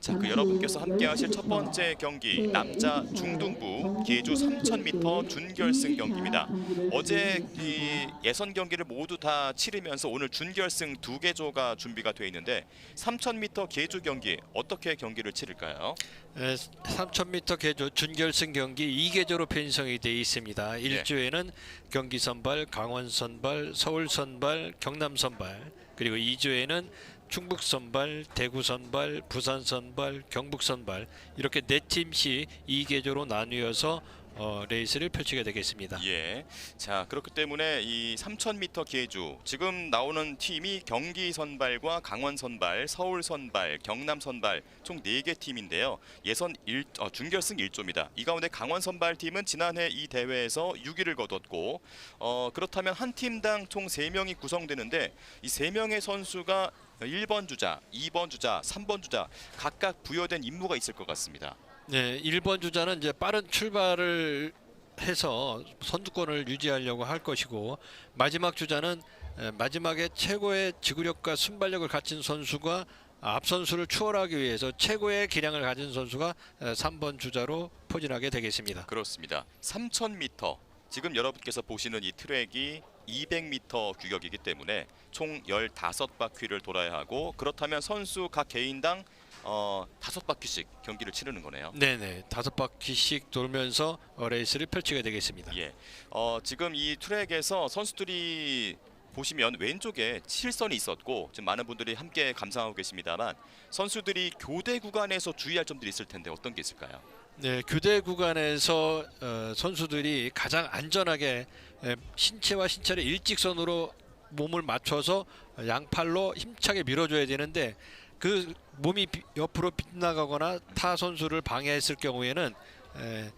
자, 그 여러분께서 함께 하실 첫 번째 경기 남자 중등부 계주 3000m 준결승 경기입니다. 어제 이 예선 경기를 모두 다 치르면서 오늘 준결승 두 개조가 준비가 되어 있는데 3000m 계주 경기 어떻게 경기를 치를까요? 3000m 계조 준결승 경기 2계조로 편성이 되어 있습니다. 1조에는 경기 선발, 강원 선발, 서울 선발, 경남 선발 그리고 2조에는 충북 선발, 대구 선발, 부산 선발, 경북 선발 이렇게 네 팀씩 2계조로 나뉘어서 어, 레이스를 펼치게 되겠습니다. 예. 자, 그렇기 때문에 이 3000m 계주 지금 나오는 팀이 경기 선발과 강원 선발, 서울 선발, 경남 선발 총 4개 팀인데요. 예선 1 어, 준결승 1조입니다. 이 가운데 강원 선발 팀은 지난해 이 대회에서 6위를 거뒀고 어, 그렇다면 한 팀당 총 3명이 구성되는데 이 3명의 선수가 1번 주자, 2번 주자, 3번 주자 각각 부여된 임무가 있을 것 같습니다. 네, 1번 주자는 이제 빠른 출발을 해서 선두권을 유지하려고 할 것이고 마지막 주자는 에, 마지막에 최고의 지구력과 순발력을 갖춘 선수가 앞 선수를 추월하기 위해서 최고의 기량을 가진 선수가 에, 3번 주자로 포진하게 되겠습니다. 그렇습니다. 3,000m 지금 여러분께서 보시는 이 트랙이 200m 규격이기 때문에 총 15바퀴를 돌아야 하고 그렇다면 선수 각 개인당 어, 5바퀴씩 경기를 치르는 거네요. 네네 다섯 바퀴씩 돌면서 어, 레이스를 펼치게 되겠습니다. 예. 어, 지금 이 트랙에서 선수들이 보시면 왼쪽에 실선이 있었고 지금 많은 분들이 함께 감상하고 계십니다만 선수들이 교대 구간에서 주의할 점들이 있을 텐데 어떤 게 있을까요? 네, 교대 구간에서 어, 선수들이 가장 안전하게 에, 신체와 신체를 일직선으로 몸을 맞춰서 양팔로 힘차게 밀어줘야 되는데 그 몸이 비- 옆으로 빗나가거나 타 선수를 방해했을 경우에는 에,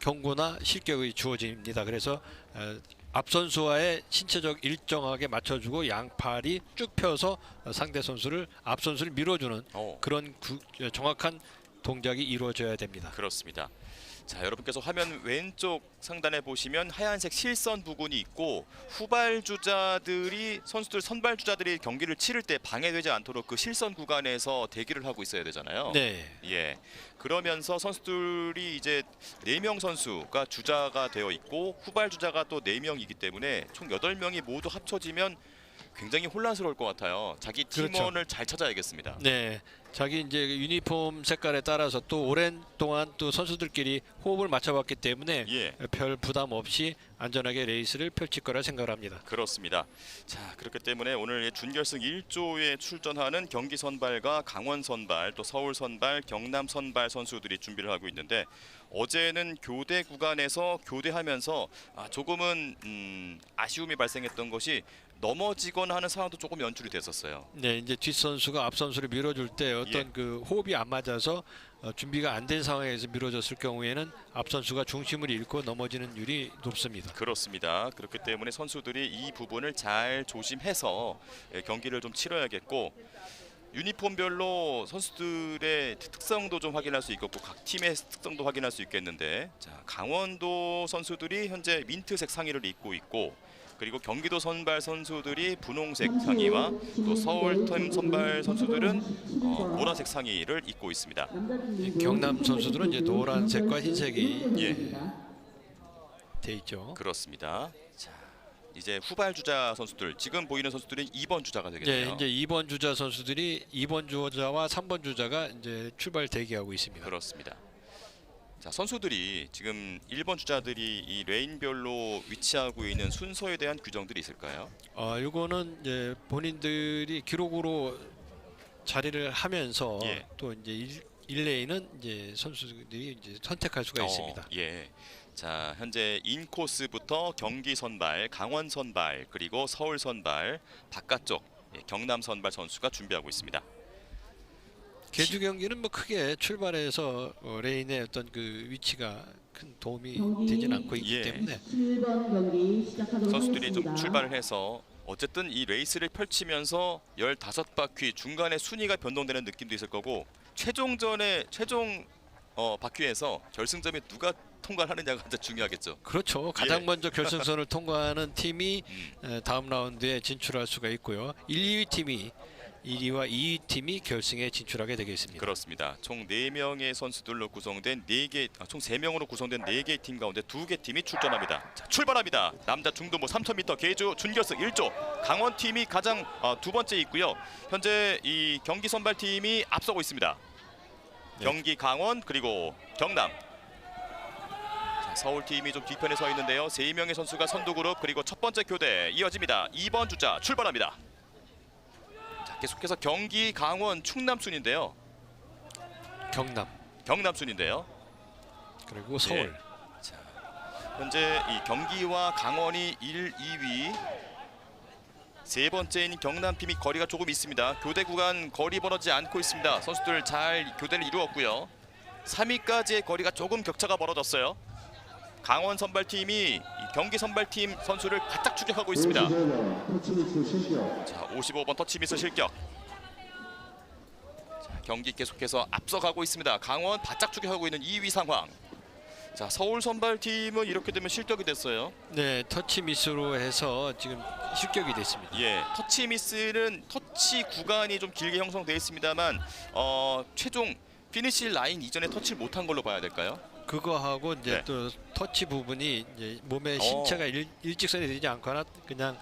경고나 실격이 주어집니다. 그래서 에, 앞 선수와의 신체적 일정하게 맞춰주고 양팔이 쭉 펴서 어, 상대 선수를 앞 선수를 밀어주는 어. 그런 구- 정확한 동작이 이루어져야 됩니다. 그렇습니다. 자, 여러분께서 화면 왼쪽 상단에 보시면 하얀색 실선 부분이 있고 후발 주자들이 선수들 선발 주자들이 경기를 치를 때 방해되지 않도록 그 실선 구간에서 대기를 하고 있어야 되잖아요. 네. 예. 그러면서 선수들이 이제 네 명 선수가 주자가 되어 있고 후발 주자가 또 네 명이기 때문에 총 여덟 명이 모두 합쳐지면 굉장히 혼란스러울 것 같아요. 자기 그렇죠. 팀원을 잘 찾아야겠습니다. 네. 자기 이제 유니폼 색깔에 따라서 또 오랜 동안 또 선수들끼리 호흡을 맞춰봤기 때문에 예. 별 부담 없이 안전하게 레이스를 펼칠 거라 생각합니다. 그렇습니다. 자 그렇기 때문에 오늘 준결승 1조에 출전하는 경기 선발과 강원 선발 또 서울 선발 경남 선발 선수들이 준비를 하고 있는데 어제는 교대 구간에서 교대하면서 아, 조금은 음, 아쉬움이 발생했던 것이 넘어지거나 하는 상황도 조금 연출이 됐었어요. 네, 이제 뒷 선수가 앞 선수를 밀어줄 때 어떤 예. 그 호흡이 안 맞아서 어, 준비가 안 된 상황에서 밀어줬을 경우에는 앞 선수가 중심을 잃고 넘어지는 율이 높습니다. 그렇습니다. 그렇기 때문에 선수들이 이 부분을 잘 조심해서 예, 경기를 좀 치러야겠고 유니폼별로 선수들의 특성도 좀 확인할 수 있겠고 각 팀의 특성도 확인할 수 있겠는데 자, 강원도 선수들이 현재 민트색 상의를 입고 있고 그리고 경기도 선발 선수들이 분홍색 상의와 또 서울 팀 선발 선수들은 어, 보라색 상의를 입고 있습니다. 경남 선수들은 이제 노란색과 흰색이 예. 돼 있죠. 그렇습니다. 자, 이제 후발 주자 선수들 지금 보이는 선수들은 2번 주자가 네, 되겠네요. 이제 2번 주자 선수들이 2번 주자와 3번 주자가 이제 출발 대기하고 있습니다. 그렇습니다. 자 선수들이 지금 1번 주자들이 이 레인별로 위치하고 있는 순서에 대한 규정들이 있을까요? 어, 이거는 이제 본인들이 기록으로 자리를 하면서 예. 또 이제 일, 일레인은 이제 선수들이 이제 선택할 수가 어, 있습니다. 예. 자 현재 인코스부터 경기 선발, 강원 선발 그리고 서울 선발 바깥쪽 예, 경남 선발 선수가 준비하고 있습니다. 개주 경기는 뭐 크게 출발해서 어, 레인의 어떤 그 위치가 큰 도움이 되진 않고 있기 예. 때문에 7번 경기 시작하도록 선수들이 좀. 출발을 해서 어쨌든 이 레이스를 펼치면서 15바퀴 중간에 순위가 변동되는 느낌도 있을 거고 최종전에 최종 어, 바퀴에서 결승점에 누가 통과하느냐가 가장 중요하겠죠. 그렇죠. 가장 예. 먼저 결승선을 통과하는 팀이 음. 에, 다음 라운드에 진출할 수가 있고요. 1, 2위 팀이 1위와 2위 팀이 결승에 진출하게 되겠습니다. 그렇습니다. 총 4명의 선수들로 구성된 4개 아, 총 3명으로 구성된 4개 팀 가운데 2개 팀이 출전합니다. 자, 출발합니다. 남자 중도부 3000m 계주 준결승 1조 강원 팀이 가장 어, 두 번째 있고요. 현재 이 경기 선발 팀이 앞서고 있습니다. 네. 경기 강원 그리고 경남 자, 서울 팀이 좀 뒤편에 서 있는데요. 세 명의 선수가 선두 그룹 그리고 첫 번째 교대 이어집니다. 2번 주자 출발합니다. 자, 계속해서 경기 강원 충남 순인데요. 경남 경남 순인데요. 그리고 서울 현재 이 경기와 강원이 1, 2위. 세 번째인 경남 팀이 거리가 조금 있습니다. 교대 구간 거리 벌어지지 않고 있습니다. 선수들 잘 교대를 이루었고요. 3위까지의 거리가 조금 격차가 벌어졌어요. 강원 선발팀이 이 경기 선발팀 선수를 바짝 추격하고 있습니다. 자, 55번 터치미스 실격. 자, 경기 계속해서 앞서가고 있습니다. 강원 바짝 추격하고 있는 2위 상황. 자, 서울 선발팀은 이렇게 되면 실격이 됐어요. 네 터치 미스로 해서 지금 실격이 됐습니다. 예, 터치 미스는 터치 구간이 좀 길게 형성되어 있습니다만 어, 최종 피니시 라인 이전에 터치를 못한 걸로 봐야 될까요? 그거하고 이제 네. 또 터치 부분이 이제 몸의 어. 신체가 일, 일직선이 되지 않거나 그냥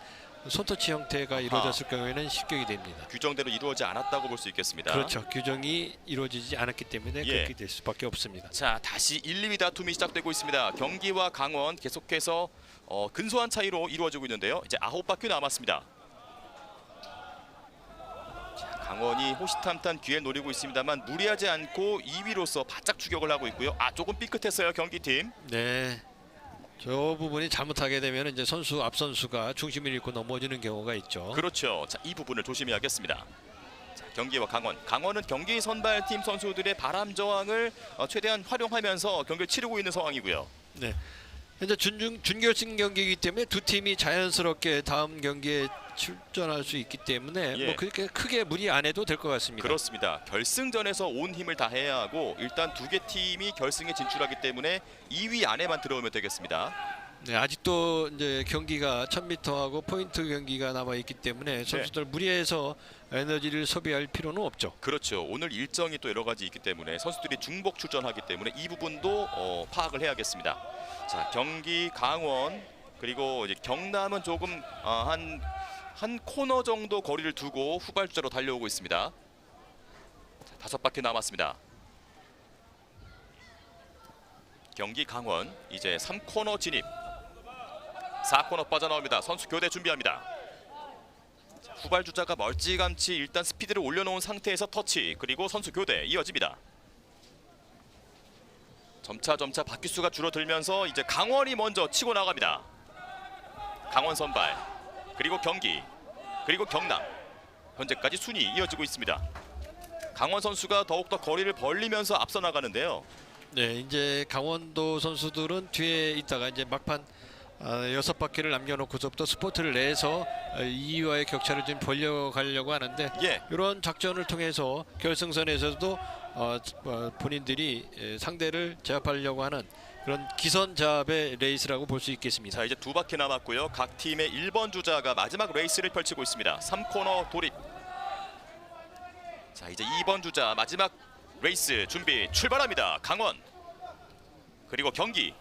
손터치 형태가 이루어졌을 경우에는 실격이 됩니다. 규정대로 이루어지지 않았다고 볼 수 있겠습니다. 그렇죠. 규정이 이루어지지 않았기 때문에 예. 그렇게 될 수밖에 없습니다. 자, 다시 1, 2위 다툼이 시작되고 있습니다. 경기와 강원 계속해서 어, 근소한 차이로 이루어지고 있는데요. 이제 아홉 바퀴 남았습니다. 자, 강원이 호시탐탐 기회 노리고 있습니다만 무리하지 않고 2위로서 바짝 추격을 하고 있고요. 아, 조금 삐끗했어요 경기팀. 네. 저 부분이 잘못하게 되면 이제 선수 앞 선수가 중심을 잃고 넘어지는 경우가 있죠. 그렇죠. 자, 이 부분을 조심해야겠습니다. 자, 경기와 강원. 강원은 경기 선발팀 선수들의 바람 저항을 어, 최대한 활용하면서 경기를 치르고 있는 상황이고요. 네. 현재 준중 준결승 경기이기 때문에 두 팀이 자연스럽게 다음 경기에 출전할 수 있기 때문에 예. 뭐 그렇게 크게 무리 안 해도 될 것 같습니다. 그렇습니다. 결승전에서 온 힘을 다해야 하고 일단 두 개 팀이 결승에 진출하기 때문에 2위 안에만 들어오면 되겠습니다. 네, 아직도 이제 경기가 1000m하고 포인트 경기가 남아 있기 때문에 선수들 무리해서 에너지를 소비할 필요는 없죠. 그렇죠. 오늘 일정이 또 여러 가지 있기 때문에 선수들이 중복 출전하기 때문에 이 부분도 어, 파악을 해야겠습니다. 자, 경기 강원 그리고 이제 경남은 조금 어, 한, 한 코너 정도 거리를 두고 후발주자로 달려오고 있습니다. 자, 다섯 바퀴 남았습니다. 경기 강원 이제 3코너 진입. 4코너 빠져나옵니다. 선수 교대 준비합니다. 후발 주자가 멀찌감치 일단 스피드를 올려놓은 상태에서 터치 그리고 선수 교대 이어집니다. 점차 점차 바퀴수가 줄어들면서 이제 강원이 먼저 치고 나갑니다. 강원 선발 그리고 경기 그리고 경남 현재까지 순위 이어지고 있습니다. 강원 선수가 더욱더 거리를 벌리면서 앞서 나가는데요. 네, 이제 강원도 선수들은 뒤에 있다가 이제 막판 아, 여섯 바퀴를 남겨놓고서부터 스포트를 내서 어, 2위와의 격차를 좀 벌려가려고 하는데 예, 이런 작전을 통해서 결승선에서도 어, 어, 본인들이 에, 상대를 제압하려고 하는 그런 기선 제압의 레이스라고 볼 수 있겠습니다. 자 이제 두 바퀴 남았고요. 각 팀의 1번 주자가 마지막 레이스를 펼치고 있습니다. 3코너 돌입. 자 이제 2번 주자 마지막 레이스 준비 출발합니다. 강원 그리고 경기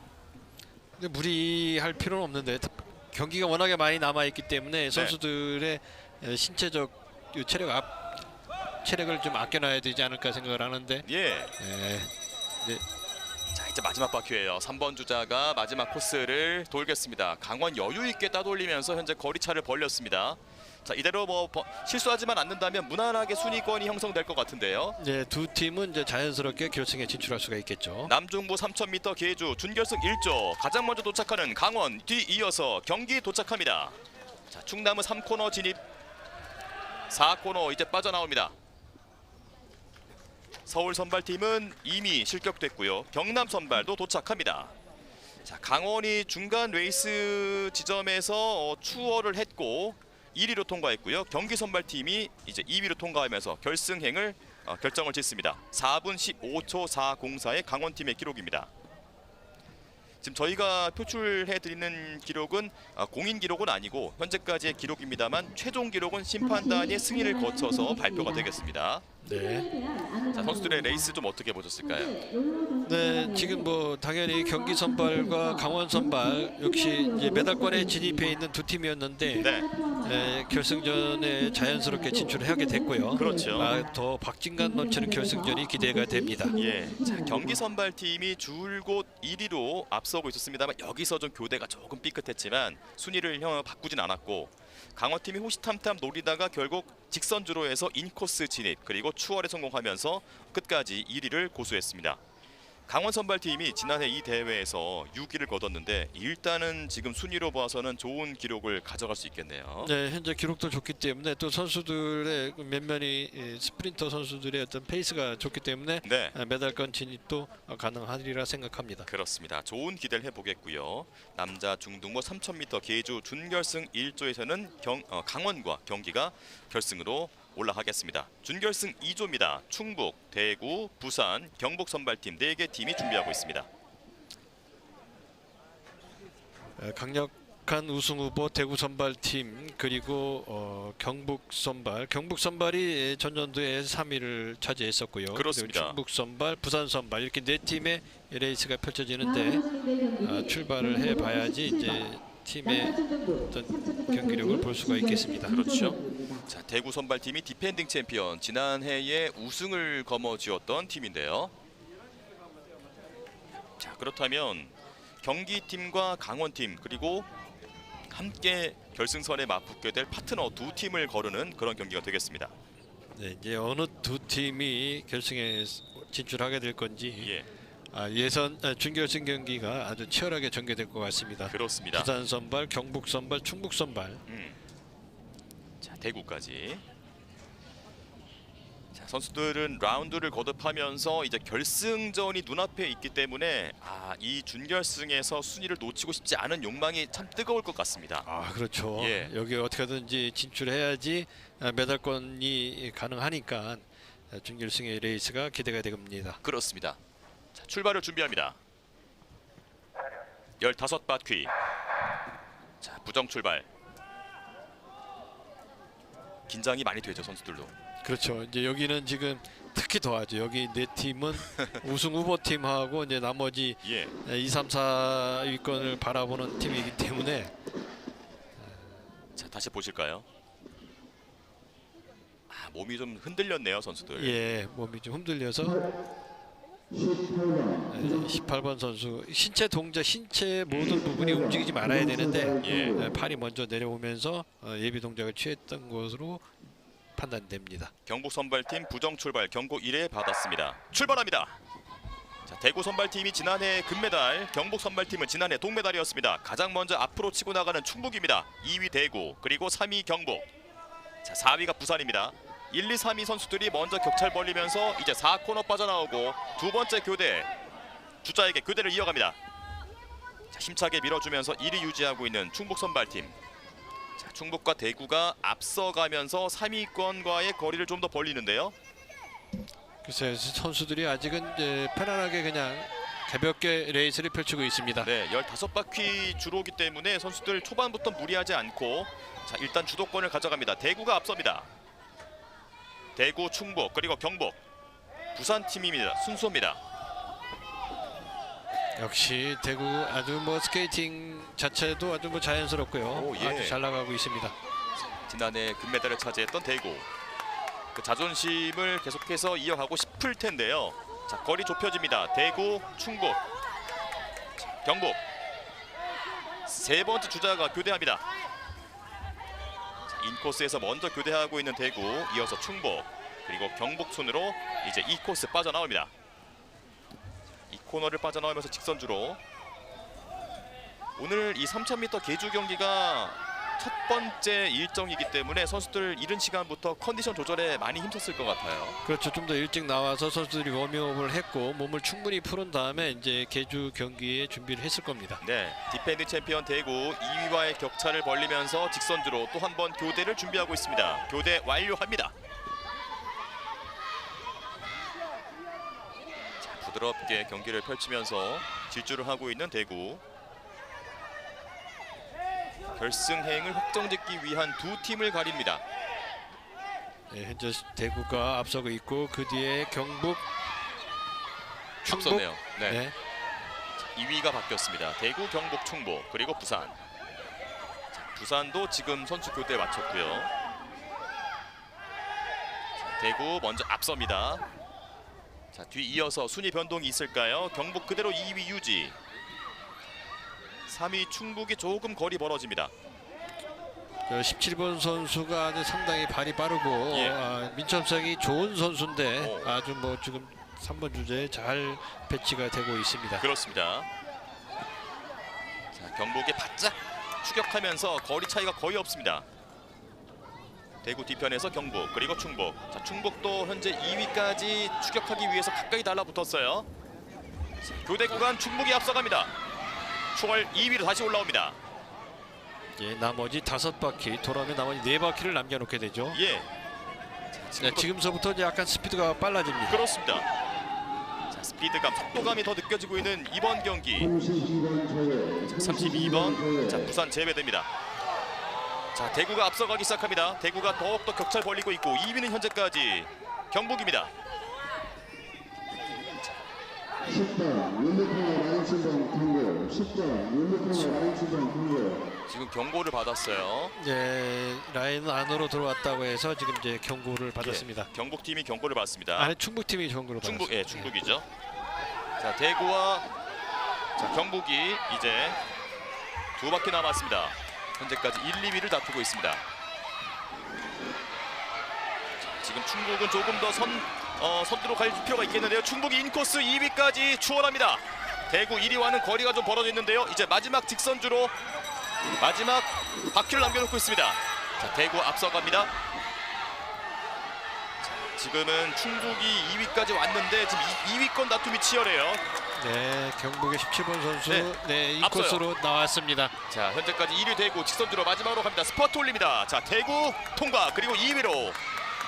무리할 필요는 없는데 다- 경기가 워낙에 많이 남아 있기 네. 때문에 선수들의 에, 신체적 이 체력 앞 체력을 좀 아껴놔야 되지 않을까 생각을 하는데 예. 에, 자 이제 마지막 바퀴예요. 3번 주자가 마지막 코스를 돌겠습니다. 강원 여유 있게 따돌리면서 현재 거리차를 벌렸습니다. 자 이대로 뭐 버- 실수하지만 않는다면 무난하게 순위권이 형성될 것 같은데요. 이제 두 팀은 이제 자연스럽게 결승에 진출할 수가 있겠죠. 남중부 3000m 계주 준결승 1조 가장 먼저 도착하는 강원 뒤 이어서 경기 도착합니다. 자 충남은 3코너 진입 4코너 이제 빠져나옵니다. 서울 선발팀은 이미 실격됐고요. 경남 선발도 도착합니다. 자 강원이 중간 레이스 지점에서 어, 추월을 했고 1위로 통과했고요. 경기 선발팀이 이제 2위로 통과하면서 결승행을 어, 결정을 짓습니다. 4분 15초 404의 강원팀의 기록입니다. 지금 저희가 표출해드리는 기록은 아, 공인 기록은 아니고 현재까지의 기록입니다만 최종 기록은 심판단이 승인을 거쳐서 발표가 되겠습니다. 네. 자, 선수들의 레이스 좀 어떻게 보셨을까요? 네, 지금 뭐 당연히 경기 선발과 강원 선발 역시 이제 메달권에 진입해 있는 두 팀이었는데 네, 네, 결승전에 자연스럽게 진출하게 됐고요. 그렇죠. 아, 더 박진감 넘치는 결승전이 기대가 됩니다. 예, 자, 경기 선발 팀이 줄곧 1위로 앞서고 있었습니다만 여기서 좀 교대가 조금 삐끗했지만 순위를 형 바꾸진 않았고 강원팀이 호시탐탐 노리다가 결국 직선주로 해서 인코스 진입 그리고 추월에 성공하면서 끝까지 1위를 고수했습니다. 강원 선발팀이 지난해 이 대회에서 6위를 거뒀는데 일단은 지금 순위로 봐서는 좋은 기록을 가져갈 수 있겠네요. 네, 현재 기록도 좋기 때문에 또 선수들의 그 몇몇이 이 스프린터 선수들의 어떤 페이스가 좋기 때문에 네. 아, 메달권 진입도 가능하리라 생각합니다. 그렇습니다. 좋은 기대를 해보겠고요. 남자 중등부 3000m 계주 준결승 1조에서는 경, 어, 강원과 경기가 결승으로 올라가겠습니다. 준결승 2조입니다. 충북, 대구, 부산, 경북 선발팀 4개 팀이 준비하고 있습니다. 에, 강력한 우승 후보 대구 선발팀 그리고 어, 경북 선발 경북 선발이 전년도에 3위를 차지했었고요. 그렇습니다. 충북 선발, 부산 선발 이렇게 네 팀의 레이스가 펼쳐지는데 아, 출발을 해봐야지 이제 팀의 어떤 경기력을 볼 수가 있겠습니다. 그렇죠. 자, 대구 선발팀이 디펜딩 챔피언 지난해에 우승을 거머쥐었던 팀인데요. 자, 그렇다면 경기팀과 강원팀 그리고 함께 결승선에 맞붙게 될 파트너 두 팀을 거르는 그런 경기가 되겠습니다. 네, 이제 어느 두 팀이 결승에 진출하게 될 건지 예, 아, 예선 아, 준결승 경기가 아주 치열하게 전개될 것 같습니다. 그렇습니다. 부산 선발, 경북 선발, 충북 선발. 음. 자 대구까지. 자 선수들은 라운드를 거듭하면서 이제 결승전이 눈앞에 있기 때문에 아 이 준결승에서 순위를 놓치고 싶지 않은 욕망이 참 뜨거울 것 같습니다. 아 그렇죠. 예. 여기 어떻게든지 진출해야지 아, 메달권이 가능하니까 아, 준결승의 레이스가 기대가 됩니다. 그렇습니다. 자 출발을 준비합니다. 15바퀴. 자 부정 출발. 긴장이 많이 되죠 선수들도. 그렇죠. 이제 여기는 지금 특히 더하죠. 여기 네 팀은 우승 후보 팀하고 이제 나머지 예. 2, 3, 4 위권을 바라보는 팀이기 때문에 자 다시 보실까요? 아 몸이 좀 흔들렸네요 선수들. 예 몸이 좀 흔들려서 18번 네, 18번 선수 신체 동작 신체 모든 부분이 움직이지 말아야 되는데 예. 네, 팔이 먼저 내려오면서 어, 예비 동작을 취했던 것으로 판단됩니다. 경북 선발팀 부정 출발 경고 1회 받았습니다. 출발합니다. 자, 대구 선발팀이 지난해 금메달, 경북 선발팀은 지난해 동메달이었습니다. 가장 먼저 앞으로 치고 나가는 충북입니다. 2위 대구, 그리고 3위 경북. 자, 4위가 부산입니다. 1, 2, 3위 선수들이 먼저 격차를 벌리면서 이제 4코너 빠져나오고 두 번째 교대 주자에게 교대를 이어갑니다. 자, 힘차게 밀어주면서 1위 유지하고 있는 충북 선발팀. 자, 충북과 대구가 앞서가면서 3위권과의 거리를 좀 더 벌리는데요. 그래서 선수들이 아직은 이제 편안하게 그냥 가볍게 레이스를 펼치고 있습니다. 네, 15바퀴 주로기 때문에 선수들 초반부터 무리하지 않고 자, 일단 주도권을 가져갑니다. 대구가 앞섭니다. 대구, 충북, 그리고 경북. 부산 팀입니다. 순서입니다. 역시 대구 아주 뭐 스케이팅 자체도 아주 뭐 자연스럽고요. 오, 예. 아주 잘 나가고 있습니다. 지난해 금메달을 차지했던 대구. 그 자존심을 계속해서 이어가고 싶을 텐데요. 자, 거리 좁혀집니다. 대구, 충북, 자, 경북. 세 번째 주자가 교대합니다. 자, 인코스에서 먼저 교대하고 있는 대구, 이어서 충북, 그리고 경북 순으로 이제 이 코스 빠져나옵니다. 이 코너를 빠져나오면서 직선주로 오늘 이 3000m 계주 경기가 첫 번째 일정이기 때문에 선수들 이른 시간부터 컨디션 조절에 많이 힘썼을 것 같아요. 그렇죠. 좀 더 일찍 나와서 선수들이 워밍업을 했고 몸을 충분히 풀은 다음에 이제 개주 경기에 준비를 했을 겁니다. 네, 디펜딩 챔피언 대구 2위와의 격차를 벌리면서 직선주로 또 한 번 교대를 준비하고 있습니다. 교대 완료합니다. 자, 부드럽게 경기를 펼치면서 질주를 하고 있는 대구. 결승행을 확정짓기 위한 두 팀을 가립니다. 네, 현재 대구가 앞서고 있고 그 뒤에 경북, 충북, 앞섰네요. 네. 네. 2위가 바뀌었습니다. 대구, 경북, 충북 그리고 부산. 자, 부산도 지금 선수 교대 마쳤고요. 자, 대구 먼저 앞섭니다. 자, 뒤 이어서 순위 변동이 있을까요? 경북 그대로 2위 유지. 3위 충북이 조금 거리 벌어집니다. 그 17번 선수가 아주 상당히 발이 빠르고 예. 아, 민첩성이 좋은 선수인데 오. 아주 뭐 지금 3번 주제에 잘 배치가 되고 있습니다. 그렇습니다. 자, 경북이 바짝 추격하면서 거리 차이가 거의 없습니다. 대구 뒤편에서 경북 그리고 충북. 자, 충북도 현재 2위까지 추격하기 위해서 가까이 달라붙었어요. 자, 교대 구간 충북이 앞서갑니다. 초월 2위로 다시 올라옵니다. 예, 나머지 다섯 바퀴 돌아오면 나머지 네 바퀴를 남겨놓게 되죠. 예. 자, 네, 지금부터 지금서부터 이제 약간 스피드가 빨라집니다. 그렇습니다. 자, 스피드감, 속도감이 더 느껴지고 있는 이번 경기. 32번 조회. 32번 자 부산 제외됩니다. 자 대구가 앞서가기 시작합니다. 대구가 더욱더 격차를 벌리고 있고 2위는 현재까지 경북입니다. 10 번 윤대통의 라인 신동 통고. 10번 윤대통의 라인 신동 통고. 지금 경고를 받았어요. 예, 라인 안으로 들어왔다고 해서 지금 이제 경고를 받았습니다. 예, 경북 팀이 경고를 받습니다. 안에 충북 팀이 경고를 충북 받았습니다. 예 충북이죠. 자 대구와 자 경북이 이제 두 바퀴 남았습니다. 현재까지 1, 2위를 다투고 있습니다. 자, 지금 충북은 조금 더선 어, 선두로 갈 필요가 있겠는데요. 충북이 인코스 2위까지 추월합니다. 대구 1위와는 거리가 좀 벌어져 있는데요. 이제 마지막 직선주로 마지막 바퀴를 남겨놓고 있습니다. 자, 대구 앞서갑니다. 자, 지금은 충북이 2위까지 왔는데 지금 2, 위권 다툼이 치열해요. 네, 경북의 17번 선수 네, 네, 이 앞서요. 코스로 나왔습니다. 자 현재까지 1위 대구 직선주로 마지막으로 갑니다. 스퍼트 올립니다. 자 대구 통과 그리고 2위로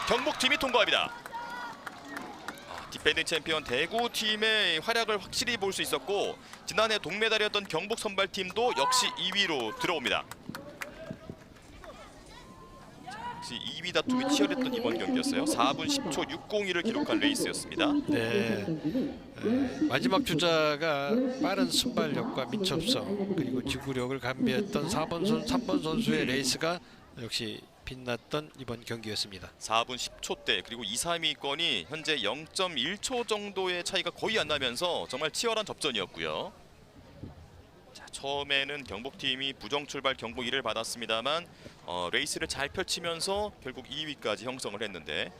경북 팀이 통과합니다. 아, 디펜딩 챔피언 대구 팀의 활약을 확실히 볼 수 있었고 지난해 동메달이었던 경북 선발팀도 역시 2위로 들어옵니다. 자, 역시 2위 다툼이 치열했던 이번 경기였어요. 4분 10초 602를 기록한 레이스였습니다. 네. 에, 마지막 주자가 빠른 순발력과 민첩성 그리고 지구력을 감비했던 4번 선 3번 선수의 레이스가 역시 빛났던 이번 경기였습니다. 4분 10초대 그리고 2, 3위권이 현재 0.1초 정도의 차이가 거의 안 나면서 정말 치열한 접전이었고요. 자, 처음에는 경북팀이 부정 출발 경고 1을 받았습니다만 어, 레이스를 잘 펼치면서 결국 2위까지 형성을 했는데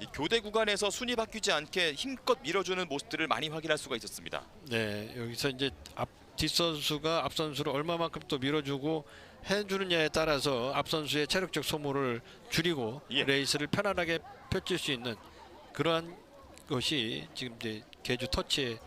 이 교대 구간에서 순위 바뀌지 않게 힘껏 밀어주는 모습들을 많이 확인할 수가 있었습니다. 네, 여기서 이제 앞 뒷선수가 앞선수를 얼마만큼 또 밀어주고 해주느냐에 따라서 앞선수의 체력적 소모를 줄이고 예. 레이스를 편안하게 펼칠 수 있는 그러한 것이 지금 이제 개주 터치의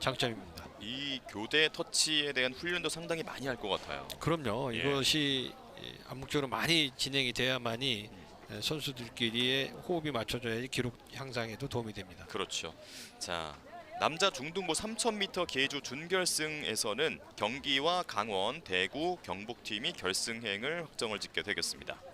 장점입니다. 이 교대 터치에 대한 훈련도 상당히 많이 할 것 같아요. 그럼요. 예. 이것이 예, 암묵적으로 많이 진행이 돼야만이 예, 선수들끼리의 호흡이 맞춰져야 기록 향상에도 도움이 됩니다. 그렇죠. 자 남자 중등부 3,000m 계주 준결승에서는 경기와 강원, 대구, 경북 팀이 결승행을 확정을 짓게 되겠습니다.